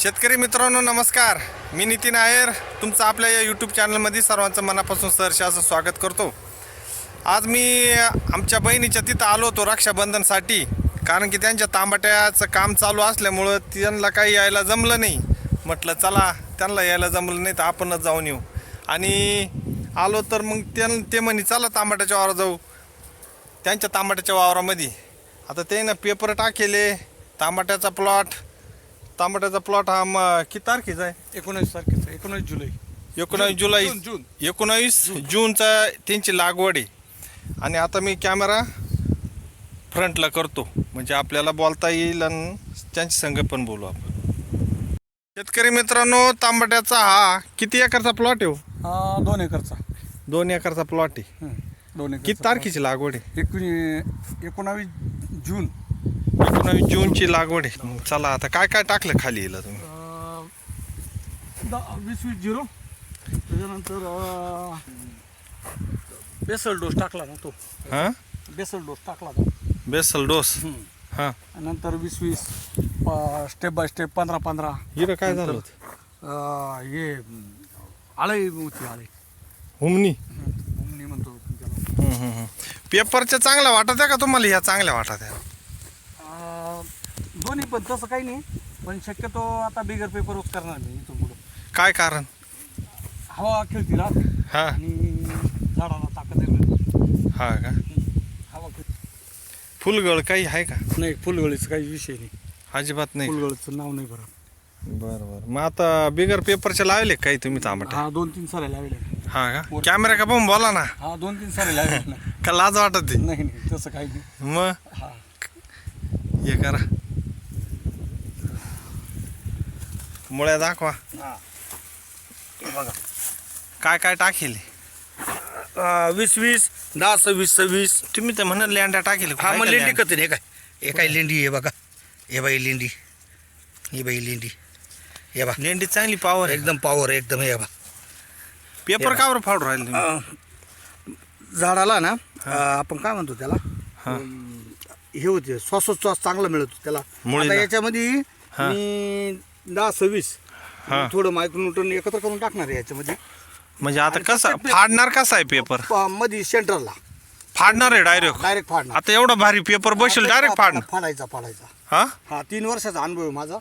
शेतकरी मित्रांनो नमस्कार. मी नितीन आयर तुमचं आपल्या या यूट्यूब चॅनलमध्ये सर्वांचं मनापासून सहर्ष असं स्वागत करतो. आज मी आमच्या बहिणीच्या तिथं आलो होतो रक्षाबंधनसाठी. कारण की त्यांच्या तांबाट्याचं काम चालू असल्यामुळं त्यांना काही यायला जमलं नाही. म्हटलं चला त्यांना यायला जमलं नाही तर आपणच जाऊन येऊ. आणि आलो तर मग त्यां ते म्हणे चला तांबाट्याच्या वावरात जाऊ. त्यांच्या तांबाट्याच्या वावरामध्ये. आता ते ना पेपर टाकेले तांबाट्याचा प्लॉट तांबाट्याचा प्लॉट हा म किती तारखेचा आहे? एकोणीस तारखेचं एकोणीस जुलै. एकोणावीस जुलै. जून, जून. एकोणावीस जूनचा त्यांची लागवड आहे. आणि आता मी कॅमेरा फ्रंटला करतो. म्हणजे आपल्याला बोलता येईल आणि त्यांच्या संग पण बोलू आपण. शेतकरी मित्रांनो तांबाट्याचा हा किती एकरचा प्लॉट आहे हो? हा दोन एकरचा. दोन एकरचा प्लॉट आहे. हं, दोन एकर किती तारखेची लागवड आहे? एकोणी एकोणावीस जून. एकोणावीस जूनची लागवड आहे. चला आता काय काय टाकलं खाली येईल तुम्ही? द- वीस वीस झिरो. त्याच्यानंतर अं, बेसल डोस टाकला ना तो. हां? बेसल डोस टाकला तो. Basal dose? हं. नंतर वीस वीस स्टेप बाय स्टेप पंधरा पंधरा. हिरं काय झालं होतं? अं, हे आळे होती आळे. हुमनी? म्हणतो आपण त्याला. पेपरच्या चांगल्या वाटत आहे का तुम्हाला? ह्या चांगल्या वाटत आहे दोन्ही पण तसं काही नाही. पण शक्यतो आता बिगर पेपरच करणार मी इथून पुढं. काय कारण? हवा खेळती राहते. हा. आणि झाडाला ताकद आहे मिळते. हा का? हवा खेळती. फुलगळ काही आहे का? नाही फुलगळीचं काही विषय नाही. अजिबात नाही. फुलगळीचं नाव नाही बरं. बरं बरं. मग आता बिगर पेपरचे लावले का काही तुम्ही तांबटे? हा दोन तीन सारे लावले. हा का? कॅमेरा का पण बोला ना. हा दोन तीन सारे लावले. ना का लाज वाटत? नाही नाही तसं काही नाही. मग? हा. हे करा. मुळ्या दाखवा. बघा. काय काय टाकेल? वीस वीस दहा सव्वीस सव्वीस. तुम्ही तर म्हणत लेंड्या टाकेल. हा मग लेंडी कत हे काय? हे काय लेंडी हे बघा. हे बाई लेंडी. ही बाई लेंडी. हे बघा. लेंडी चांगली पावर एकदम पॉवर एकदम हे बघा. पेपर कावर फाडू राहिले तुम्ही? झाडाला ना आपण काय म्हणतो त्याला? हा. होते श्वासोच्छ्वास चांगला मिळतो त्याला. याच्यामध्ये. मी दहा सव्वीस हा. थोडं मायक्रोन्यूटन एकत्र करून टाकणार आहे याच्यामध्ये. म्हणजे आता कसा? फाडणार कसा आहे पेपर प- मध्ये सेंटरला फाडणार आहे डायरेक्ट डायरेक्ट फाडणार. आता एवढा भारी पेपर बसेल डायरेक्ट फाडणार. फाडायचा फाडायचा. हा? हा तीन वर्षाचा अनुभव आहे माझा.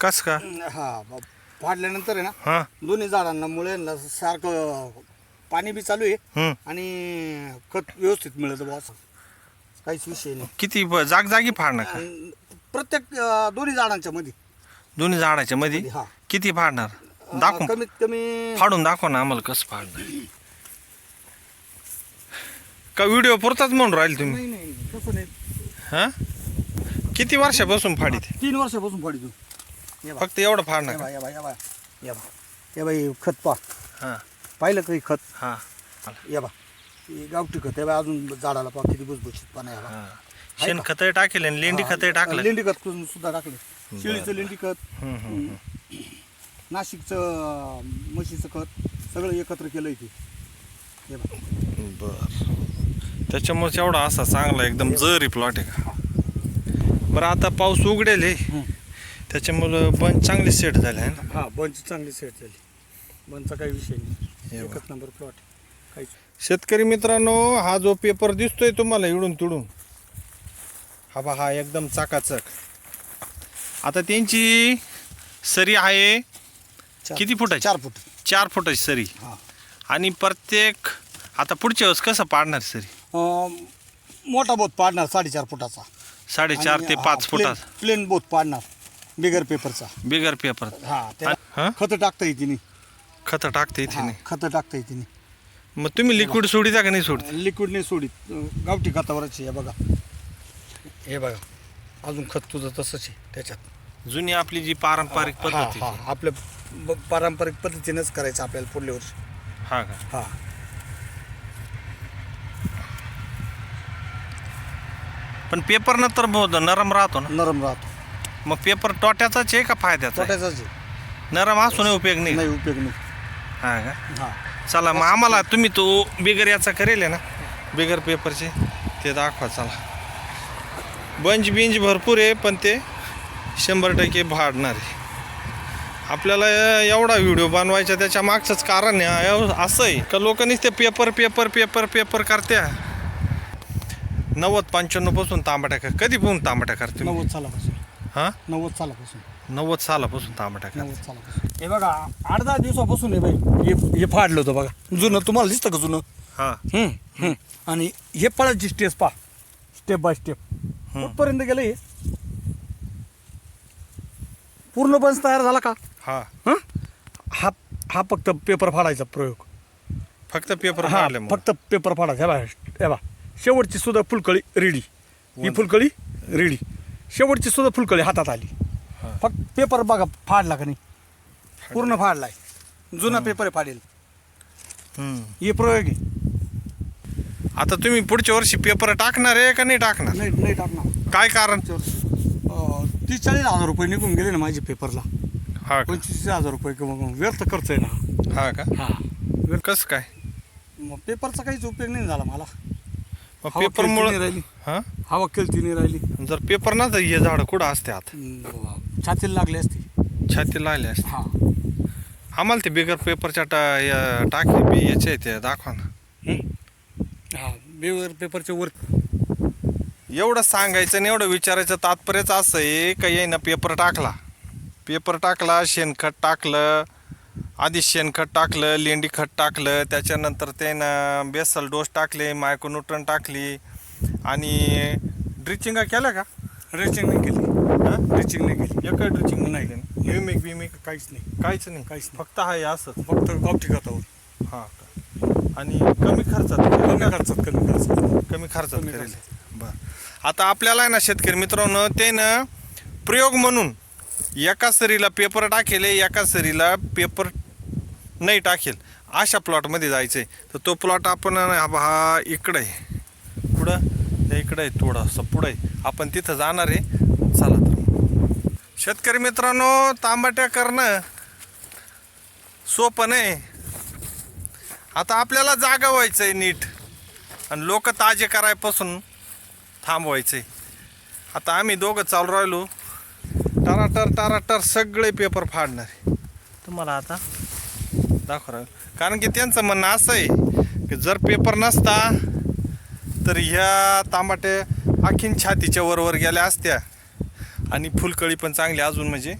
कस का? हा ब- फाडल्यानंतर आहे ना हा. दोन्ही झाडांना मुळ्यांना सारखं पाणी बी चालू आहे हम्म. आणि खत व्यवस्थित मिळतं बुवा असं. काहीच विषय नाही. किती ब- जागजागी फाडणार का? आणि प्रत्येक अं, दोन्ही झाडांच्या मध्ये. दोन्ही झाडाच्या मध्ये हा. किती फाडणार? दाखव कमीत कमी फाडून दाखव ना आम्हाला कसं फाडणार. का व्हिडिओ पुरताच म्हणून राहील तुम्ही? नाही नाही नाही, तसं नाही. हा? किती वर्षापासून फाडीत? तीन वर्षापासून फाडी तू. ये बा. फक्त एवढं ये फाडणार बा का? ये बा ये बा. ये बा. ये बा हे खत पा. हा. पाहिलं काही खत? हा. ये बा. हे गावठी खत. आहे बा अजून झाडाला पा किती भुसभुशीत पाणी आहे बा. हा. शेण खत टाकेल आणि लेंडी खत टाकलं. लेंडी खत करून सुद्धा टाकले. शेळीचं लेंडी खत नाशिकचं म्हशीचं खत सगळं एकत्र केलं इथे हे बर. त्याच्यामुळे एवढा असा चांगला एकदम जरी प्लॉट आहे का? बरं आता पाऊस उघडेल हम्म. त्याच्यामुळं बंद चांगली सेट झाले आहे ना? हा बंच चांगली सेट झाली. बंचचा काही विषय नाही. हे बघ. एकच नंबर प्लॉट काहीच. शेतकरी मित्रांनो हा जो पेपर दिसतोय तुम्हाला इडून तिडून हा बा हा एकदम चाकाचक. आता त्यांची सरी आहे चार- किती फुटाची? चार फूट. चार फुटाची सरी. हा. आणि प्रत्येक आता पुढच्या वेळेस कसं पाडणार सरी? अं, मोठा बोत पाडणार साडेचार फुटाचा. साडेचार ते पाच फुटात प्लेन बोत पाडणार बिगर पेपरचा बिगर पेपर हा हा? त्याला खत टाकता येते नाही खतं टाकते इथे नाही खत टाकता येते नाही मग तुम्ही लिक्विड सोडिता का नाही सोडता? लिक्विड नाही सोडीत. अं, गावठी खतावरच आहे बघा. हे बघा अजून खत तुझं तसंच आहे त्याच्यात. जुनी आपली जी पारंपरिक हा, पद्धती हा, आपल्या ब- पारंपरिक पद्धतीनेच करायचं आपल्याला पुढल्या वर्षी. हा का? हा. पण पेपर नंतर बहुत नरम राहतो ना? नरम राहतो. मग पेपर तोट्याचाच आहे का फायद्याचा आहे? छोट्याचाच आहे. नरम उपयोग नाही. नाही उपयोग नाही. हा का? हा. चला मग आम्हाला तुम्ही तो बिगर याचा करेल आहे ना? बिगर पेपरचे ते दाखवा चला. बंज बिंज भरपूर आहे पण ते शंभर टक्के भाडणार आहे. आपल्याला एवढा व्हिडिओ बनवायचा त्याच्या मागचंच कारण आहे. असं आहे का लोक नुसते पेपर पेपर पेपर पेपर करत्या. नव्वद पंच्याण्णवपासून तांबट्या कर. कधी पासून तांबट्या करते नव्वद सालापासून. हां? नव्वद सालापासून. नव्वद सालापासून तांबट्या कर नव्वद सालापासून. हे बघा आठ दहा दिवसापासून आहे बाई हे हे फाडलं होतं बघा. जुनं तुम्हाला दिसतं का जुनं? हां. हम्म, हम्म. आणि हे पळायची स्टेज पा स्टेप बाय स्टेप. कुठपर्यंत गेलं हे? पूर्ण बंच तयार झाला का? हां. हं? हा हा फक्त पेपर फाडायचा प्रयोग. फक्त पेपर हा फक्त पेपर फाडायचा. हे बा हे बा शेवटची सुद्धा फुलकळी रेडी. ही फुलकळी रेडी. शेवटची सुद्धा फुलकळी हातात आली. फक्त पेपर बघा फाडला का नाही? पूर्ण फाडलाय. जुना पेपर फाडेल. हे प्रयोग आहे. आता तुम्ही पुढच्या वर्षी पेपर टाकणार आहे का नाही टाकणार? नाही नाही टाकणार. काय कारण? तीस चाळीस हजार रुपये निघून गेले ना माझे पेपरला. हा का? पंचवीस हजार रुपये किंवा व्यर्थ खर्च आहे ना. हा का? हा. कस काय? मग पेपरचा काहीच उपयोग नाही झाला मला. हवा पेपर नाही मुळे राहिली. हा? हवा केलती नाही राहिली. जर पेपर ना तर हे झाड कुठं असते आता? हम्म, छातीला लागली असती. छातीला आले असते. हा. आम्हाला ते बिगर पेपरच्या टा या- टाकले बी याचे ते दाखवा ना. बेवर पेपरच्या वर एवढं सांगायचं आणि एवढं विचारायचं तात्पर्यच असं आहे का येईना पेपर टाकला. पेपर टाकला शेणखत टाकलं आधी शेणखत टाकलं लेंडी खत टाकलं त्याच्यानंतर त्यानं बेसल डोस टाकले मायकोन्यूट्रन टाकली आणि ड्रिचिंग केलं का? रेचिंग नाही केली. हां? रेचिंग नाही केली. एका ड्रिचिंग नाही. विमिक बिमिक काहीच नाही. काहीच नाही. काहीच नाही. फक्त आहे असंच. फक्त गावठी खतावर. हां आणि कमी खर्चात कमी खर्चात. कमी खर्चात. कमी खर्चात कमी करेल बर. आता आपल्याला आहे ना शेतकरी मित्रांनो ते ना प्रयोग म्हणून एका सरीला पेपर टाकेल एका सरीला पेपर नाही टाकेल अशा प्लॉटमध्ये जायचं आहे तर तो प्लॉट आपण हा हा इकडं आहे. पुढं त्या इकडं आहे थोडंसं पुढं आहे. आपण तिथं जाणार आहे. चला तर. शेतकरी मित्रांनो तांबाट्या करणं सोपं नाही. आता आपल्याला जागा व्हायचं आहे नीट. आणि लोक ताजे करायपासून थांबवायचे आता आम्ही दोघं चालू राहिलो. टाराटर टाराटर सगळे पेपर फाडणार. तुम्हाला आता दाखव राहिलो. कारण की त्यांचं म्हणणं असं आहे की जर पेपर नसता तर ह्या तांबाटे आखीन छातीच्या वरवर गेल्या असत्या. आणि फुलकळी पण चांगली अजून म्हणजे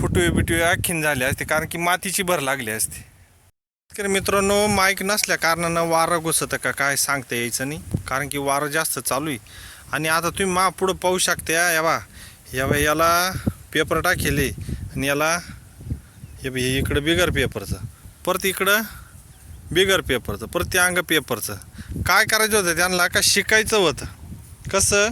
फुटवे बिटवे आखीन झाले असते. कारण की मातीची भर लागली असते. शेतकरी मित्रांनो माईक नसल्या कारणानं वारं घुसतं का? काय सांगता यायचं नाही. कारण की वारं जास्त चालू आहे. आणि आता तुम्ही मा पुढं पाहू शकता या बा. या बा याला पेपर टाकेले. आणि याला हे इकडं बिगर पेपरचं परत इकडं बिगर पेपरचं परत ते अंग पेपरचं काय करायचं होतं? त्यांना का शिकायचं होतं? कसं?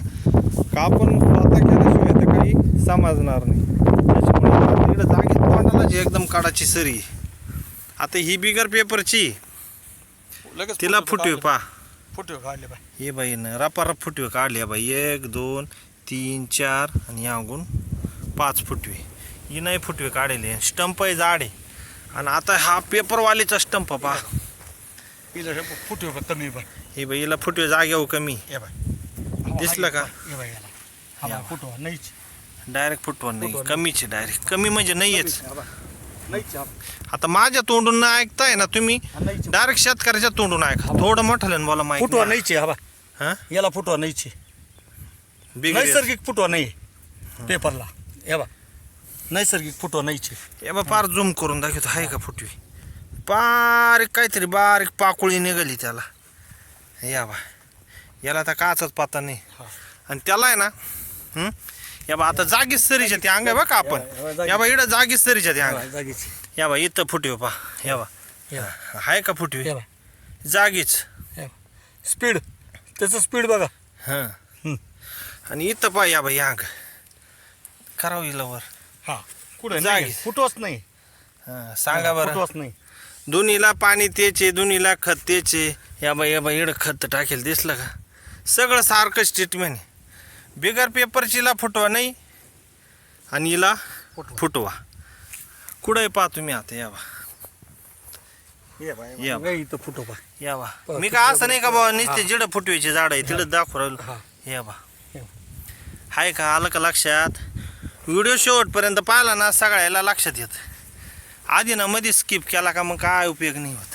का आपण आता केल्याशिवाय तर काही समजणार नाही. त्याच्यामुळे इकडं जागेत तोंडाला जी एकदम काढाची सरी आहे. आता ही बिगर पेपरची. लगेच तिला फुटवे पा फुटवे काढले बाय हे बाई न रपारप फुटवे काढले बाई. एक दोन तीन चार आणि यागून पाच फुटवे. ही नाही फुटवे काढले. स्टंप आहे जाड आहे. आणि आता हा पेपरवालीचा स्टंप पा हिला फुटवे कमी बाय हे बाई हिला फुटवे जागेवर कमी. हे बाय दिसलं का? हे बाय याला फुटवा नाहीच. डायरेक्ट फुटवा नाही. कमीच डायरेक्ट. कमी म्हणजे नाहीच हा बाय. नाहीच हा. आता माझ्या तोंडून न ऐकताय ना तुम्ही हा, डायरेक्ट शेतकऱ्याच्या तोंडून ऐका. थोडं मोठं बोला माहिती फुटवा नाहीच हा हा? याला फुटवा नाहीच नैसर्गिक फुटवा नाही पेपरला. हे बा. नैसर्गिक फुटवा नाहीच. या बा पार झूम करून दाखवतो. आहे का फुटवी? बारीक काहीतरी बारीक पाकुळी निघाली त्याला. या बा. याला आता काचाच पाता नाही. हा. आणि त्याला आहे ना हं? या बा आता जागीच सरीच्या ते अंग आहे बा का आपण. या बा इकडं जागीच सरीच्या ते अंग जागीच. या बा इथं फुटवी पा या बा. हे आहे का फुटवी? जागीच. स्पीड. त्याचं स्पीड बघा. हां. आणि इथं पा या बा या अंग करावं हिला वर. हा. कुठे जागीच. नाही फुटवाच नाही. हां सांगा बरं. फुटवाच नाही. दोन्हीला पाणी तेचे दोन्हीला खत तेचे या बाई या बाई इकडं खत टाकेल दिसलं का? सगळं सारखंच ट्रीटमेंट आहे. बिगर पेपरचीला फुटवा नाही आणि हिला फुटवा. कुठं पहा तुम्ही आता या. या. हे इथं फुटवा. या मी का असं नाही का बाबा. नुसते जिडं फुटवायचे झाड आहे तिकडं दाखवू राहिलो. हा. या बा. हाय का आलं का लक्षात? व्हिडिओ शेवटपर्यंत पाहिला ना सगळ्याला लक्षात येत. आधी ना मध्ये स्किप केला का मग काय उपयोग नाही होत.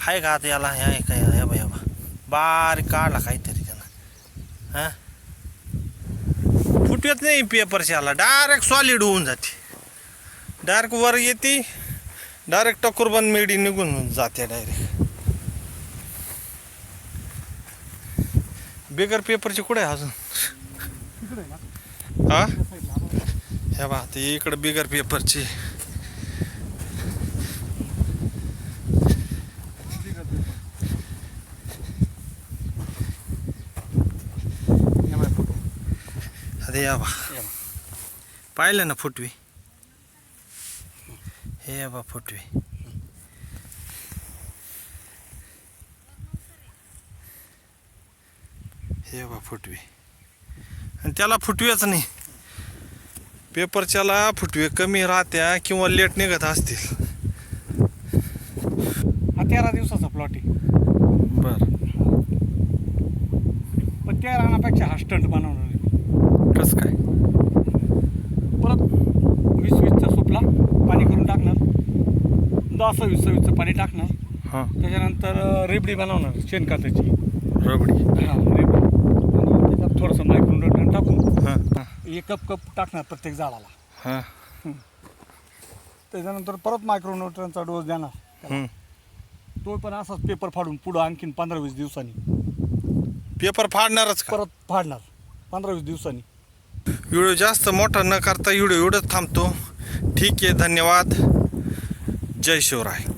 हाय का आता याला आहे काय हे बा हे बा. बारीक काढला काहीतरी त्यानं. हां? फुटत नाही पेपरच्या याला डायरेक्ट सॉलिड होऊन जाते. डायरेक्ट वर येते डायरेक्ट टकोर बंद मेडी निघून जाते डायरेक्ट बेगर पेपरचे कुठे आहे अजून? हा? हे बा ते इकडं बिगर पेपरची अरे या बा. पाहिलं ना फुटवी? हे बा फुटवी. हे बा फुटवी. आणि त्याला फुटवेच नाही. पेपरच्याला फुटवे कमी राहत्या किंवा लेट निघत असतील. हा तेरा दिवसाचा प्लॉट आहे. बर. पण त्या रानापेक्षा हा स्टंट बनवणार. कस काय? परत वीस वीसचा सुपला पाणी करून टाकणार. दहा सव्वीस सव्वीसचं पाणी टाकणार. हां. त्याच्यानंतर रेबडी बनवणार शेणखताची. रबडी. हा रेबडी. आणि त्याच्यात थोडंसं मायक्रोन टाकून हां. एक कप कप टाकणार प्रत्येक झाडाला. हां. त्याच्यानंतर परत मायक्रोन्यूट्रनचा डोस देणार. तो पण असाच पेपर फाडून पुढं आणखीन पंधरा वीस दिवसांनी. पेपर फाडणारच का? परत फाडणार. पंधरा वीस दिवसांनी. व्हिडिओ जास्त मोठा न करता व्हिडिओ एवढंच थांबतो. ठीक आहे धन्यवाद. जय शिवराय.